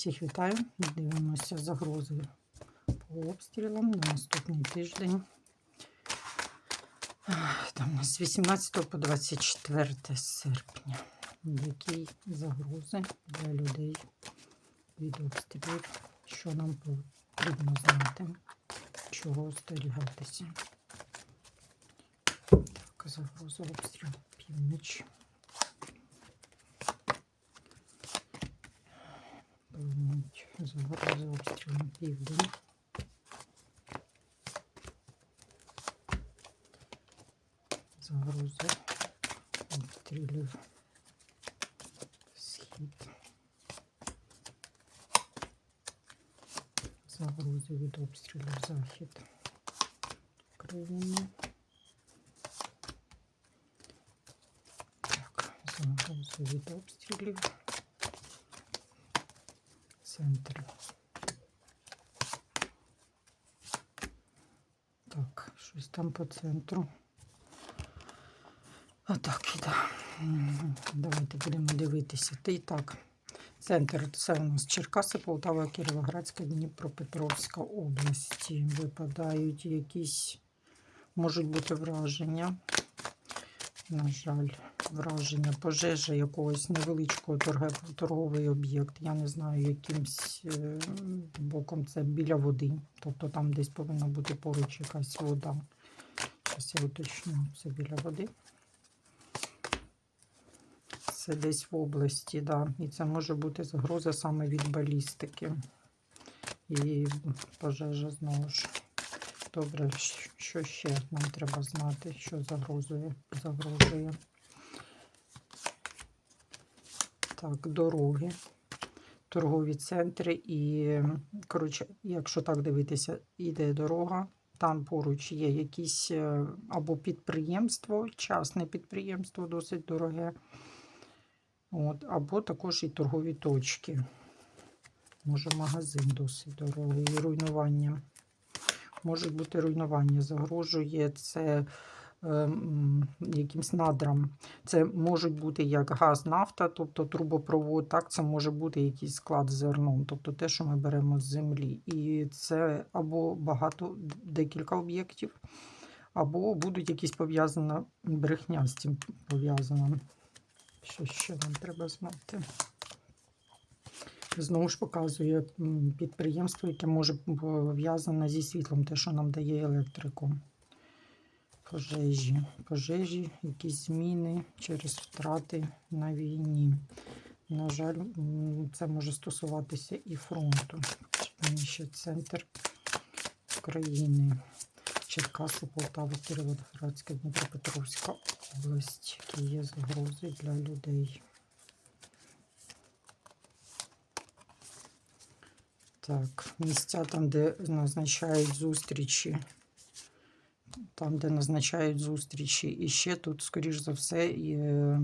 Всіх вітаю. Дивимося загрози по обстрілам на наступний тиждень. Там у нас з 18 по 24 серпня. Які загрози для людей від обстрілів, що нам потрібно знати, чого остерігатися. Так, загроза обстрілу північ. Планують загрози обстрілу південь. Загрози обстрілів схід. Загрози від обстрілів захід країни. Так, загрози від обстрілів. Центр. Так, щось там по центру. Отак іде. Мгм. Давайте будемо дивитися. Та і так. Центр це у нас Черкаси, Полтава, Кіровоградська, Дніпропетровська області. Випадають якісь, можуть бути враження. На жаль, враження, пожежа якогось невеличкого торговий об'єкт. Я не знаю, якимсь е, боком це біля води. Тобто там десь повинна бути поруч якась вода. Зараз я уточню, це біля води. Це десь в області, да. І це може бути загроза саме від балістики. І пожежа знову ж. Добре, що ще нам треба знати, що загрозує, загрожує. Так, дороги, торгові центри і, коротше, якщо так дивитися, іде дорога, там поруч є якісь е, або підприємство, частне підприємство досить дороге. От, або також і торгові точки. Може, магазин досить дорогий, руйнування. Може бути руйнування, загрожує це ем, якимсь надрам. Це можуть бути як газ, нафта, тобто трубопровод, так, це може бути якийсь склад з зерном, тобто те, що ми беремо з землі. І це або багато, декілька об'єктів, або будуть якісь пов'язана брехня з цим пов'язана. Що ще нам треба знати? Знову ж показує підприємство, яке може пов'язане зі світлом, те, що нам дає електрику. Пожежі. Пожежі, якісь зміни через втрати на війні. На жаль, це може стосуватися і фронту. Ще центр країни. Черкаси, Полтава, Кіровоградська, Дніпропетровська область, які є загрози для людей. Так, місця там, де назначають зустрічі. Там, де назначають зустрічі. І ще тут, скоріш за все, і, е,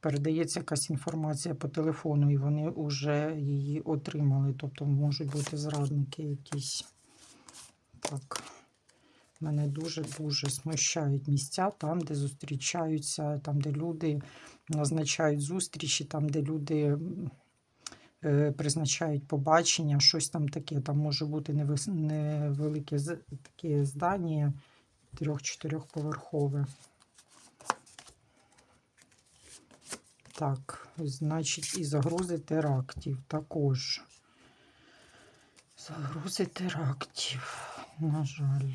передається якась інформація по телефону, і вони вже її отримали. Тобто можуть бути зрадники якісь. Так. Мене дуже-дуже смущають місця там, де зустрічаються, там, де люди назначають зустрічі, там, де люди призначають побачення, щось там таке. Там може бути невелике таке здання, трьох-чотирьохповерхове. Так, значить, і загрози терактів також. Загрози терактів, на жаль.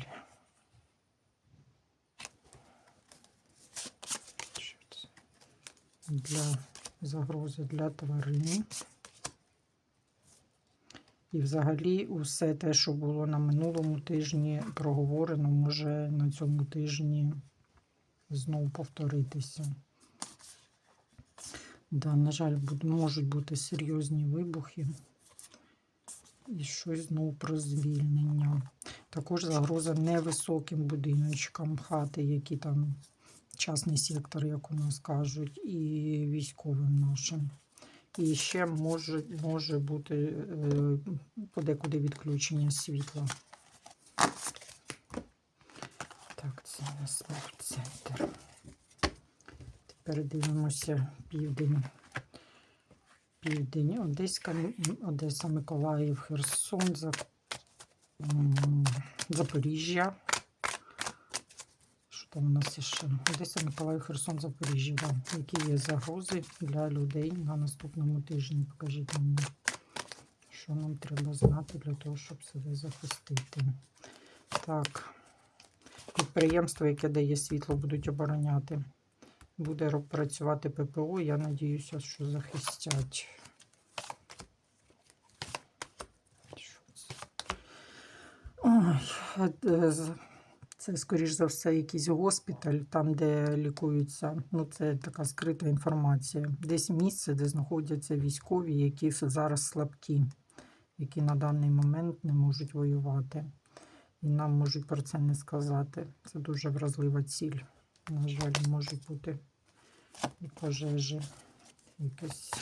Для загрози для тварин. І взагалі усе те, що було на минулому тижні проговорено, може на цьому тижні знову повторитися. Да, на жаль, можуть бути серйозні вибухи. І щось знову про звільнення. Також загроза невисоким будиночкам хати, які там частний сектор, як у нас кажуть, і військовим нашим. І ще може, може бути е, подекуди відключення світла. Так, це у нас центр. Тепер дивимося південь. південь, Одеська, Одеса, Миколаїв, Херсон, Запоріжжя. Там у нас ще? Одеса, Миколаїв, Херсон, Запоріжжя. Да. Які є загрози для людей на наступному тижні? Покажіть мені, що нам треба знати для того, щоб себе захистити. Так. Підприємство, яке дає світло, будуть обороняти. Буде працювати ППО. Я надіюся, що захистять. Ой, е, це, скоріш за все, якийсь госпіталь, там, де лікуються. Ну, це така скрита інформація. Десь місце, де знаходяться військові, які зараз слабкі, які на даний момент не можуть воювати. І нам можуть про це не сказати. Це дуже вразлива ціль. На жаль, можуть бути і пожежі, якесь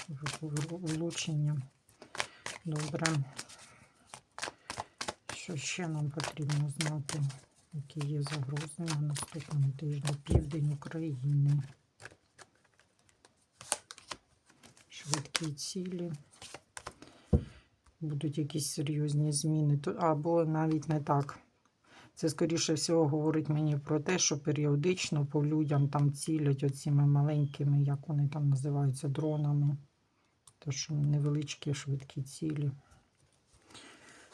влучення. Добре. Що ще нам потрібно знати? Які є загрози на наступному тижні? Південь України. Швидкі цілі. Будуть якісь серйозні зміни. Або навіть не так. Це, скоріше всього, говорить мені про те, що періодично по людям там цілять оціми маленькими, як вони там називаються, дронами. То що невеличкі швидкі цілі.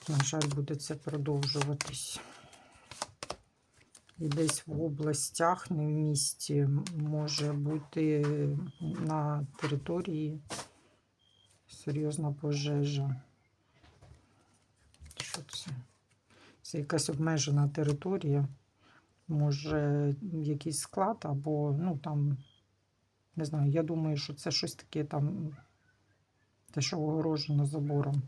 На жаль, буде це продовжуватись. І десь в областях, не в місті, може бути на території серйозна пожежа. Що це? Це якась обмежена територія. Може, якийсь склад, або, ну там, не знаю, я думаю, що це щось таке там, те, що огорожено забором.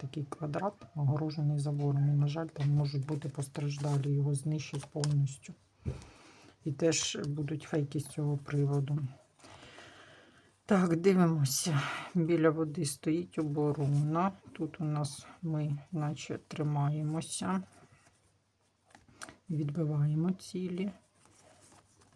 Такий квадрат, огорожений забором. І, на жаль, там можуть бути постраждалі, його знищать повністю. І теж будуть фейки з цього приводу. Так, дивимося. Біля води стоїть оборона. Тут у нас ми, наче, тримаємося. Відбиваємо цілі.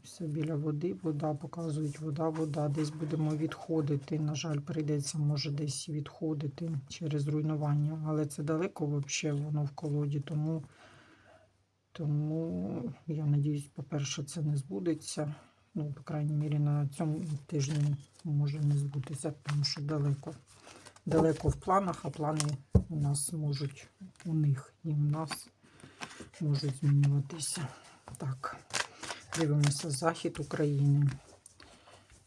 Все біля води, вода, показують вода, вода. Десь будемо відходити. На жаль, прийдеться, може, десь відходити через руйнування. Але це далеко взагалі воно в колоді, тому, тому я надіюсь, по-перше, це не збудеться. Ну, по крайній мірі, на цьому тижні може не збутися, тому що далеко. Далеко в планах, а плани у нас можуть у них і у нас можуть змінюватися. Так, дивимося захід України.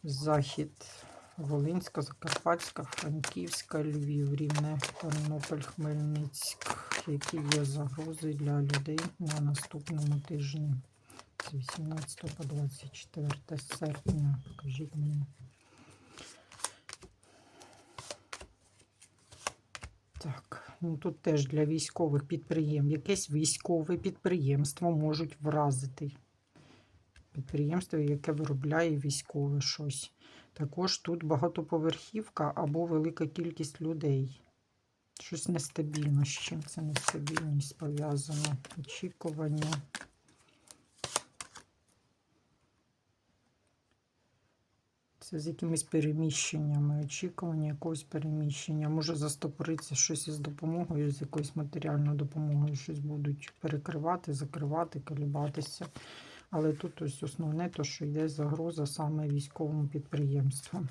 Захід Волинська, Закарпатська, Франківська, Львів, Рівне, Тернопіль, Хмельницьк. Які є загрози для людей на наступному тижні з 18 по 24 серпня. Покажіть мені. Так, ну тут теж для військових підприємств. Якесь військове підприємство можуть вразити. Підприємство, яке виробляє військове щось. Також тут багатоповерхівка або велика кількість людей. Щось нестабільно. З чим це нестабільність пов'язана? Очікування. Це з якимись переміщеннями, очікування якогось переміщення. Може застопоритися щось із допомогою, з якоюсь матеріальною допомогою, щось будуть перекривати, закривати, колібатися. Але тут ось основне, то, що йде загроза саме військовому підприємству.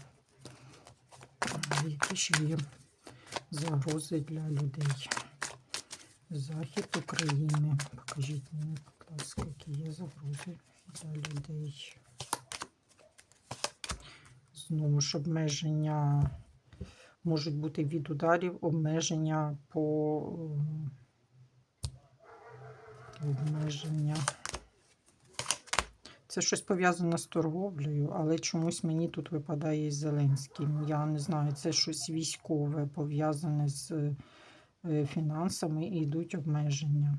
Які ще є загрози для людей? Захід України. Покажіть мені, будь ласка, які є загрози для людей. Знову ж обмеження можуть бути від ударів, обмеження по ем, обмеження. Це щось пов'язане з торговлею, але чомусь мені тут випадає із Зеленським. Я не знаю, це щось військове пов'язане з е, фінансами і йдуть обмеження.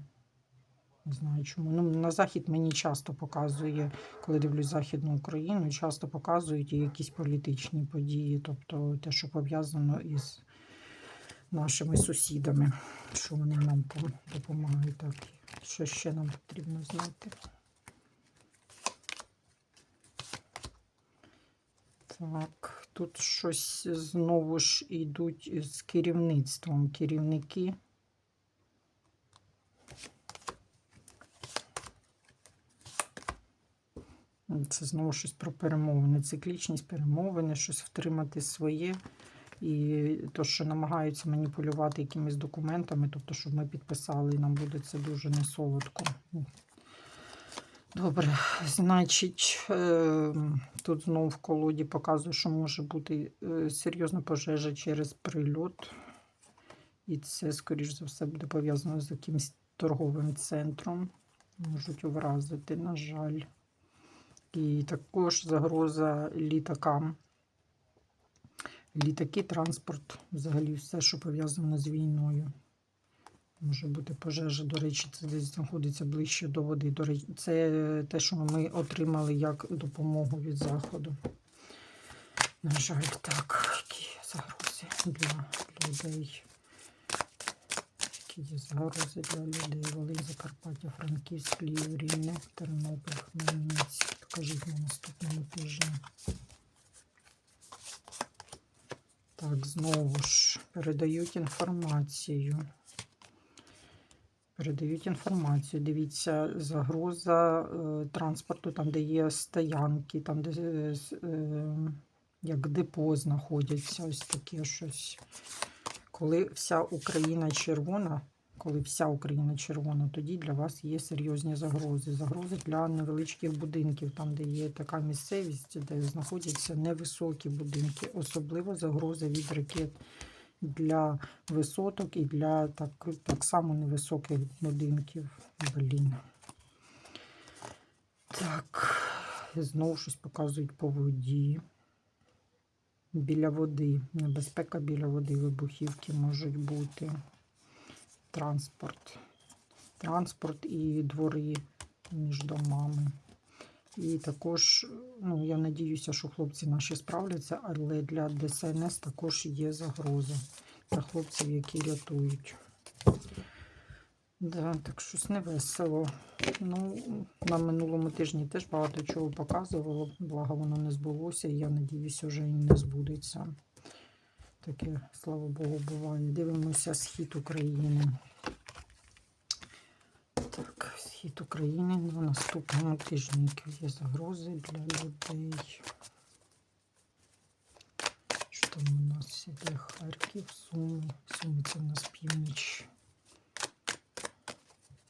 Не знаю чому. Ну, на захід мені часто показує, коли дивлюсь Західну Україну, часто показують якісь політичні події, тобто те, що пов'язано із нашими сусідами, що вони нам допомагають. Так, що ще нам потрібно знати? Так, тут щось знову ж йдуть з керівництвом керівники. Це знову щось про перемовини, циклічність перемовини, щось втримати своє. І то, що намагаються маніпулювати якимись документами, тобто, щоб ми підписали, і нам буде це дуже несолодко. Добре, значить, е, тут знову в колоді показує, що може бути е, серйозна пожежа через прильот. І це, скоріш за все, буде пов'язано з якимось торговим центром. Можуть вразити, на жаль. І також загроза літакам. Літаки, транспорт, взагалі все, що пов'язано з війною. Може бути пожежа, до речі, це десь знаходиться ближче до води. До речі, це те, що ми отримали як допомогу від заходу. На жаль, так, які загрози для людей. Які є загрози для людей. Волинь, Закарпаття, Франківськ, Львів, Рівне, Тернопіль, Хмельницький. Покажіть на наступному тижні. Так, знову ж передають інформацію. Передають інформацію. Дивіться, загроза е, транспорту, там, де є стоянки, там, де е, е, як депо знаходяться, ось таке щось. Коли вся Україна червона, коли вся Україна червона, тоді для вас є серйозні загрози. Загрози для невеличких будинків, там, де є така місцевість, де знаходяться невисокі будинки, особливо загрози від ракет для висоток і для так, так само невисоких будинків. Блін. Так, знову щось показують по воді. Біля води. Небезпека біля води, вибухівки можуть бути. Транспорт. Транспорт і двори між домами. І також, ну, я надіюся, що хлопці наші справляться, але для ДСНС також є загроза для хлопців, які рятують. Да, так щось не весело. Ну, на минулому тижні теж багато чого показувало, благо воно не збулося, і я надіюся, вже і не збудеться. Таке, слава Богу, буває. Дивимося схід України. Схід України на наступному тижні. Які є загрози для людей. Що там у нас іде Харків, Суми. Суми це в нас північ.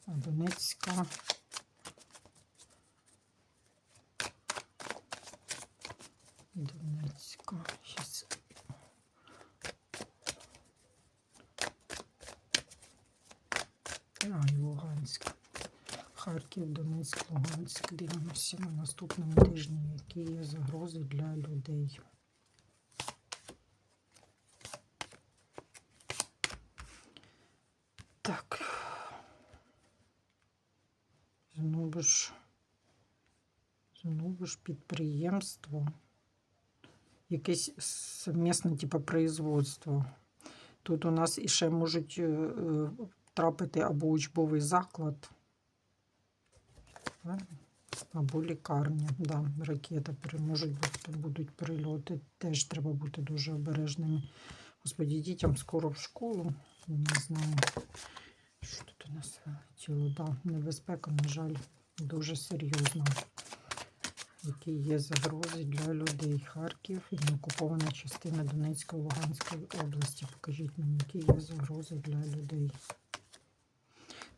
Донецька. Донецька. Щас. А, і Луганськ. Харків, Донецьк, Луганськ. Дивимося на наступному тижні, які є загрози для людей. Так. Знову ж, знову ж підприємство. Якесь совмісне, типу, производство. Тут у нас іще можуть е, е, трапити або учбовий заклад, правильно? або лікарня. Да, ракета пере- можуть бути будуть прильоти. Теж треба бути дуже обережними. Господі, дітям скоро в школу. Не знаю, що тут у нас вилетіло. Да, небезпека, на жаль, дуже серйозна. Які є загрози для людей. Харків і неокупована частина Донецької Луганської області. Покажіть мені, які є загрози для людей.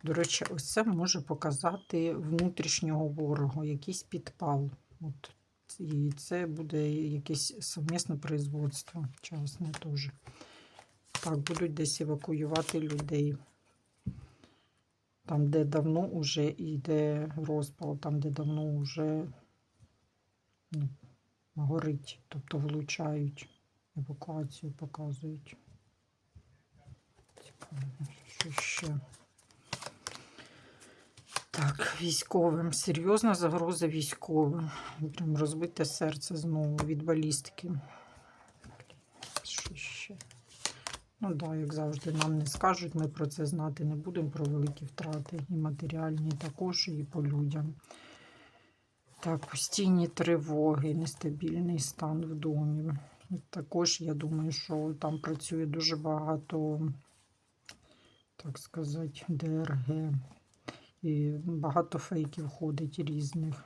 До речі, ось це може показати внутрішнього ворога, якийсь підпал. От. І це буде якесь совмісне производство. Частне теж. Так, будуть десь евакуювати людей. Там, де давно вже йде розпал, там, де давно вже ну, горить, тобто влучають, евакуацію показують. Цікаво, що ще. Так, військовим. Серйозна загроза військовим. Прям розбите серце знову від балістики. Що ще? Ну так, да, як завжди, нам не скажуть, ми про це знати не будемо, про великі втрати і матеріальні також, і по людям. Так, постійні тривоги, нестабільний стан в домі. Також я думаю, що там працює дуже багато, так сказати, ДРГ. І багато фейків ходить різних,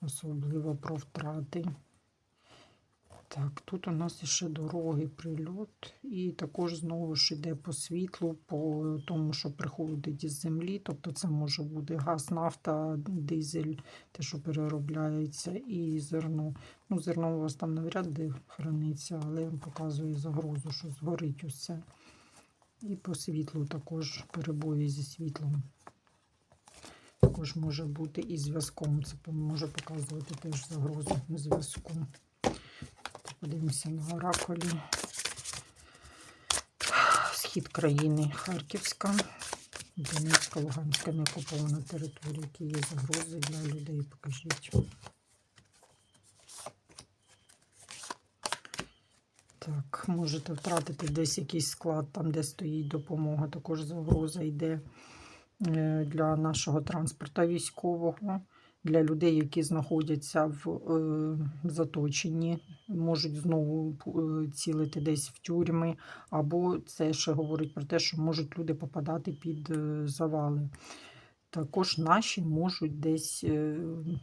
особливо про втрати. Так, тут у нас ще дороги, прильот, і також знову ж йде по світлу, по тому, що приходить із землі. Тобто це може бути газ, нафта, дизель, те, що переробляється, і зерно. Ну, зерно у вас там навряд де храниться, але показує загрозу, що згорить усе. І по світлу також перебої зі світлом. Також може бути і зв'язком. Це може показувати теж загрозу зв'язку. Подивимося на оракулі. Схід країни Харківська, Донецька, Луганська неокупована територія, які є загрози для людей. Покажіть. Так, можете втратити десь якийсь склад, там, де стоїть допомога. Також загроза йде для нашого транспорту військового для людей, які знаходяться в е, заточенні, можуть знову е, цілити десь в тюрми, або це ще говорить про те, що можуть люди попадати під е, завали. Також наші можуть десь е,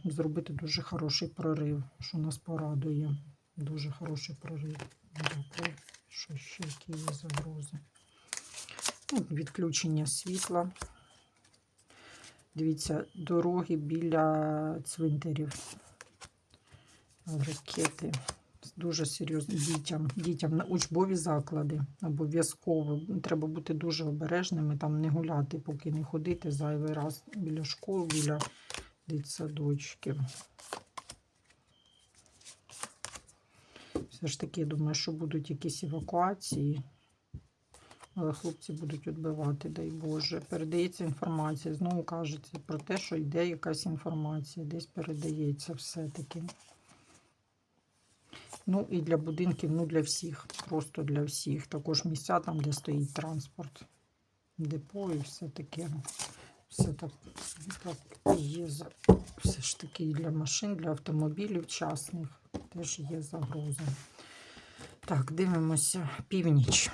зробити дуже хороший прорив, що нас порадує. Дуже хороший прорив. Що ще які є загрози? Ну, відключення світла. Дивіться, дороги біля цвинтарів. Ракети. Дуже серйозно дітям. Дітям на учбові заклади. Обов'язково. Треба бути дуже обережними, там не гуляти, поки не ходити зайвий раз біля школ, біля дитсадочків. Все ж таки, я думаю, що будуть якісь евакуації. Але хлопці будуть відбивати, дай Боже. Передається інформація. Знову кажеться про те, що йде якась інформація, десь передається все-таки. Ну і для будинків, ну для всіх, просто для всіх. Також місця там, де стоїть транспорт, депо і все таке. Все так, так є. Все ж таки і для машин, для автомобілів частних теж є загроза. Так, дивимося північ.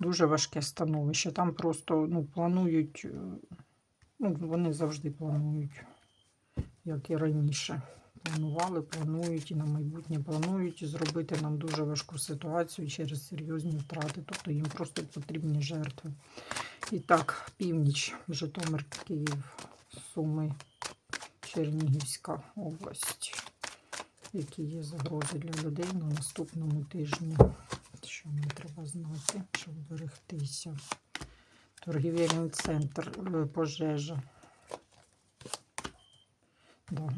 Дуже важке становище. Там просто ну, планують, е, ну, вони завжди планують, як і раніше. Планували, планують і на майбутнє планують зробити нам дуже важку ситуацію через серйозні втрати. Тобто їм просто потрібні жертви. І так, північ, Житомир, Київ, Суми, Чернігівська область. Які є загрози для людей на наступному тижні? Що мені треба знати, щоб берегтися? Торгівельний центр, е, пожежа. Да.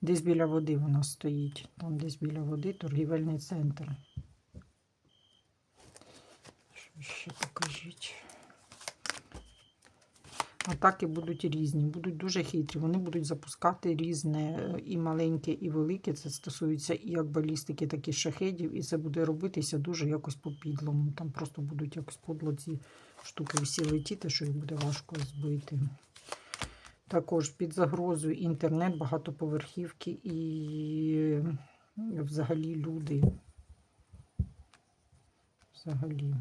Десь біля води вона стоїть. Там десь біля води торгівельний центр. Що ще покажіть? Атаки будуть різні, будуть дуже хитрі. Вони будуть запускати різне і маленьке, і велике. Це стосується і як балістики, так і шахедів. І це буде робитися дуже якось по-підлому. Там просто будуть якось подло ці штуки всі летіти, що їх буде важко збити. Також під загрозою інтернет, багатоповерхівки і взагалі люди. Взагалі.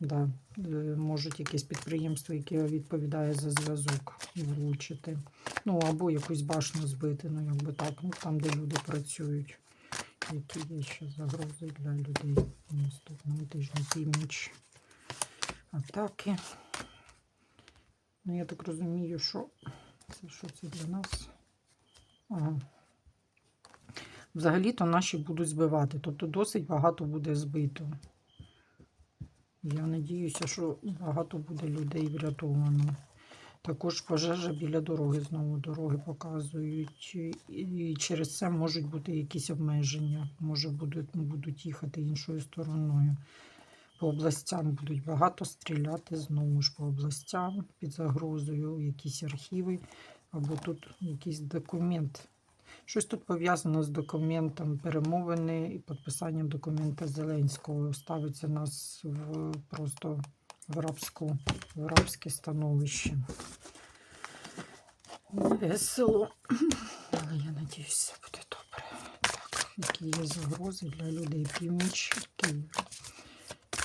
Да, е, можуть якесь підприємство, яке відповідає за зв'язок, влучити. Ну, або якусь башню збити, ну, якби так, ну, там, де люди працюють. Які є ще загрози для людей на наступному тижні північ. Атаки. Ну, я так розумію, що це що це для нас? Ага. Взагалі-то наші будуть збивати, тобто досить багато буде збито. Я надіюся, що багато буде людей врятовано. Також пожежа біля дороги, знову дороги показують. І через це можуть бути якісь обмеження. Може будуть, будуть їхати іншою стороною. По областям будуть багато стріляти знову ж по областям під загрозою, якісь архіви, або тут якийсь документ. Щось тут пов'язано з документом перемовини і підписанням документа Зеленського. Ставиться нас в просто в рабську, в рабське становище. Весело. Але я надіюсь, все буде добре. які є загрози для людей. Північ Київ.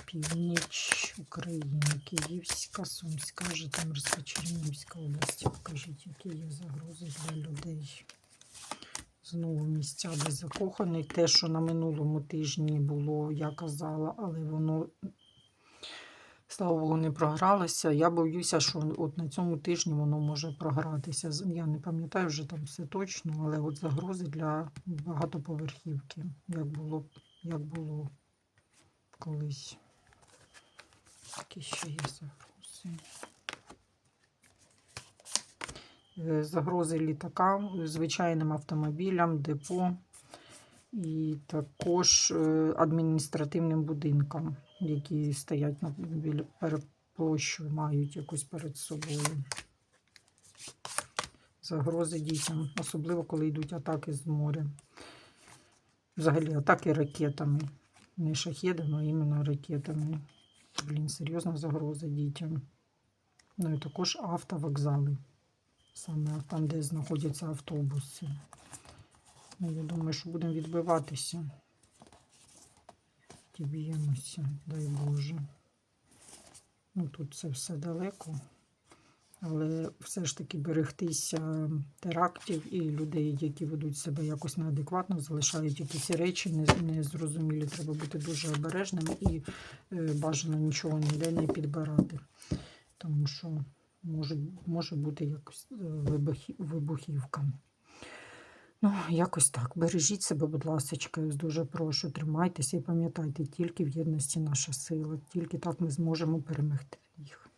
Північ України, Київська, Сумська, Житомирська, Чернігівська області. Покажіть, які є загрози для людей. Знову місця, де закоханий. Те, що на минулому тижні було, я казала, але воно, слава Богу, не програлося. Я боюся, що от на цьому тижні воно може програтися. Я не пам'ятаю вже там все точно, але от загрози для багатоповерхівки, як було, як було колись. Які ще є загрози? Е, Загрози літакам, звичайним автомобілям, депо і також е, адміністративним будинкам, які стоять на біля перед мають якусь перед собою. Загрози дітям, особливо коли йдуть атаки з моря. Взагалі атаки ракетами. Не шахедами, а іменно ракетами. Блін, серйозна загроза дітям. Ну і також автовокзали. Саме там, де знаходяться автобуси. Ну, я думаю, що будемо відбиватися. Ті б'ємося, дай Боже. Ну, тут це все далеко. Але все ж таки берегтися терактів і людей, які ведуть себе якось неадекватно, залишають якісь речі незрозумілі. Треба бути дуже обережними і е, бажано нічого ніде не підбирати. Тому що може, може бути якось е, вибухівка. Ну, якось так. Бережіть себе, будь ласка, дуже прошу. Тримайтеся і пам'ятайте, тільки в єдності наша сила, тільки так ми зможемо перемогти їх.